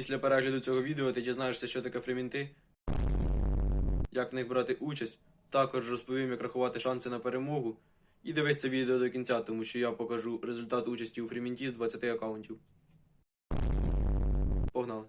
Після перегляду цього відео ти дізнаєшся, що таке фремінти, як в них брати участь, також розповім, як рахувати шанси на перемогу. І дивись це відео до кінця, тому що я покажу результат участі у фремінті з 20 аккаунтів. Погнали.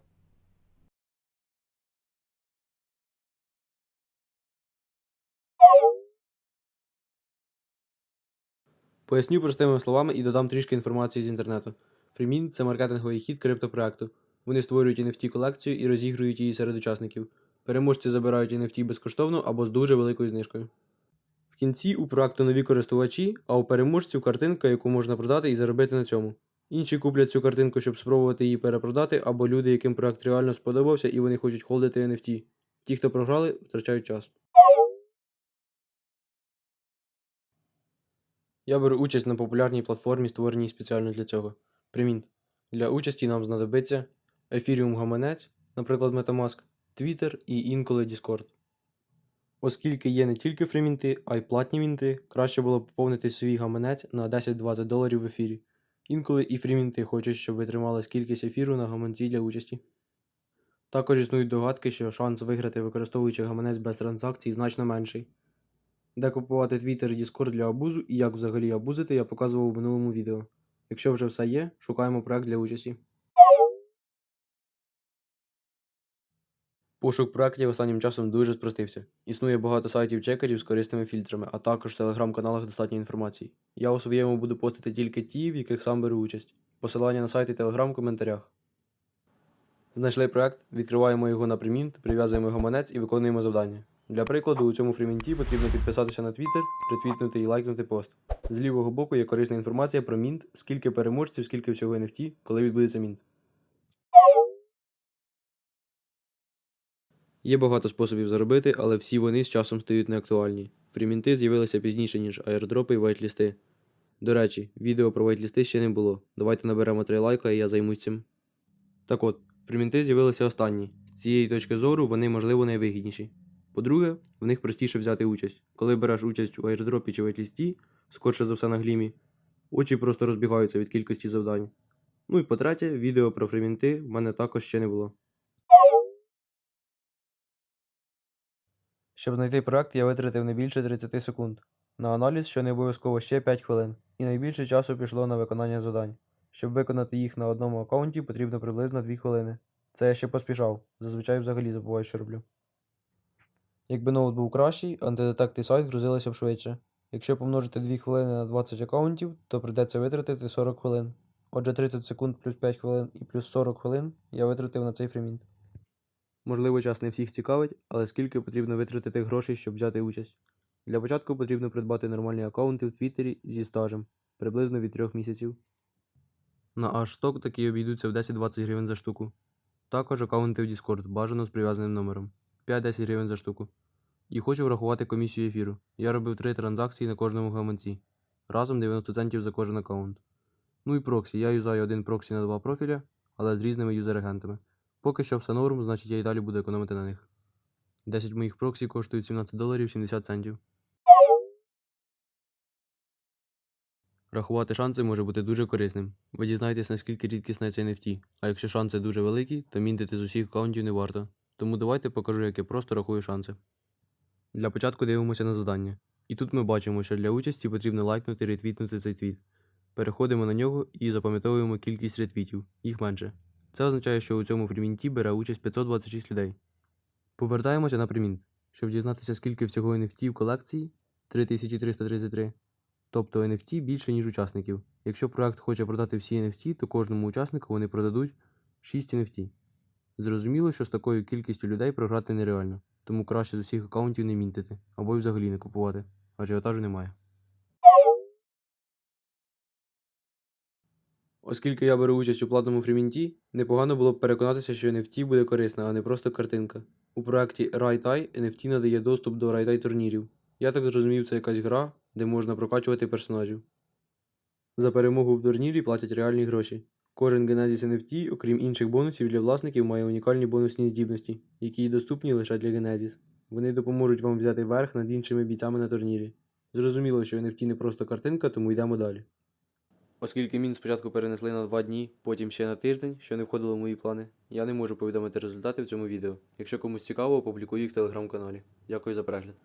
Поясню простими словами і додам трішки інформації з інтернету. Фрімін це маркетинговий хід криптопроекту. Вони створюють NFT колекцію і розігрують її серед учасників. Переможці забирають NFT безкоштовно або з дуже великою знижкою. В кінці у проекту нові користувачі, а у переможців картинка, яку можна продати і заробити на цьому. Інші куплять цю картинку, щоб спробувати її перепродати, або люди, яким проект реально сподобався і вони хочуть холдити NFT. Ті, хто програли, втрачають час. Я беру участь на популярній платформі, створеній спеціально для цього. Примінт. Для участі нам знадобиться Ethereum гаманець, наприклад, Metamask, Twitter і інколи Discord. Оскільки є не тільки фрімінти, а й платні мінти, краще було поповнити свій гаманець на 10-20 доларів в ефірі. Інколи і фрімінти хочуть, щоб ви тримали кількість ефіру на гаманці для участі. Також існують догадки, що шанс виграти, використовуючи гаманець без транзакцій, значно менший. Де купувати Twitter і Discord для абузу і як взагалі абузити, я показував у минулому відео. Якщо вже все є, шукаємо проект для участі. Пошук проєктів останнім часом дуже спростився. Існує багато сайтів чекерів з корисними фільтрами, а також в телеграм-каналах достатньо інформації. Я у своєму буду постити тільки ті, в яких сам беру участь. Посилання на сайт і телеграм в коментарях. Знайшли проект, відкриваємо його на примінт, прив'язуємо гаманець і виконуємо завдання. Для прикладу, у цьому фрімінті потрібно підписатися на Twitter, ретвітнути і лайкнути пост. З лівого боку є корисна інформація про мінт, скільки переможців, скільки всього NFT, коли відбудеться мінт. Є багато способів заробити, але всі вони з часом стають неактуальні. Фрімінти з'явилися пізніше, ніж аірдропи і вайтлісти. До речі, відео про вайтлісти ще не було. Давайте наберемо 3 лайка і я займусь цим. Так от, фрімінти з'явилися останні. З цієї точки зору вони, можливо, найвигідніші. По-друге, в них простіше взяти участь. Коли береш участь у аірдропі чи вайтлісті, скорше за все на глімі, очі просто розбігаються від кількості завдань. Ну і по-третє, відео про фрімінти в мене також ще не було. Щоб знайти проект, я витратив не більше 30 секунд. На аналіз, що не обов'язково ще 5 хвилин, і найбільше часу пішло на виконання завдань. Щоб виконати їх на одному аккаунті, потрібно приблизно 2 хвилини. Це я ще поспішав, зазвичай взагалі забуваю, що роблю. Якби ноут був кращий, антидетект і сайт грузилися б швидше. Якщо помножити 2 хвилини на 20 аккаунтів, то прийдеться витратити 40 хвилин. Отже, 30 секунд плюс 5 хвилин і плюс 40 хвилин я витратив на цей фрімінт. Можливо, час не всіх цікавить, але скільки потрібно витратити грошей, щоб взяти участь. Для початку потрібно придбати нормальні аккаунти в Твіттері зі стажем, приблизно від 3 місяців. На H-Stock такі обійдуться в 10-20 гривень за штуку. Також аккаунти в Discord, бажано з прив'язаним номером 5-10 гривень за штуку. І хочу врахувати комісію ефіру. Я робив 3 транзакції на кожному гаманці. Разом 90 центів за кожен аккаунт. Ну і проксі. Я юзаю один проксі на два профіля, але з різними юзер-агентами. Поки що все норм, значить я і далі буду економити на них. 10 моїх проксі коштують 17 доларів 70 центів. Рахувати шанси може бути дуже корисним. Ви дізнаєтесь, наскільки рідкісне це NFT, а якщо шанси дуже великі, то мінтити з усіх аккаунтів не варто. Тому давайте покажу, як я просто рахую шанси. Для початку дивимося на завдання. І тут ми бачимо, що для участі потрібно лайкнути ретвітнути цей твіт. Переходимо на нього і запам'ятовуємо кількість ретвітів, їх менше. Це означає, що у цьому фрімінті бере участь 526 людей. Повертаємося на примінт. Щоб дізнатися, скільки всього NFT в колекції 3333. Тобто NFT більше, ніж учасників. Якщо проект хоче продати всі NFT, то кожному учаснику вони продадуть 6 NFT. Зрозуміло, що з такою кількістю людей програти нереально, тому краще з усіх аккаунтів не мінтити або й взагалі не купувати, ажіотажу немає. Оскільки я беру участь у платному фрімінті, непогано було б переконатися, що NFT буде корисна, а не просто картинка. У проєкті RightEye NFT надає доступ до RightEye турнірів. Я так зрозумів, це якась гра, де можна прокачувати персонажів. За перемогу в турнірі платять реальні гроші. Кожен Genesis NFT, окрім інших бонусів для власників, має унікальні бонусні здібності, які доступні лише для Genesis. Вони допоможуть вам взяти верх над іншими бійцями на турнірі. Зрозуміло, що NFT не просто картинка, тому йдемо далі. Оскільки мін спочатку перенесли на два дні, потім ще на тиждень, що не входило в мої плани, я не можу повідомити результати в цьому відео. Якщо комусь цікаво, опублікую їх в телеграм-каналі. Дякую за перегляд.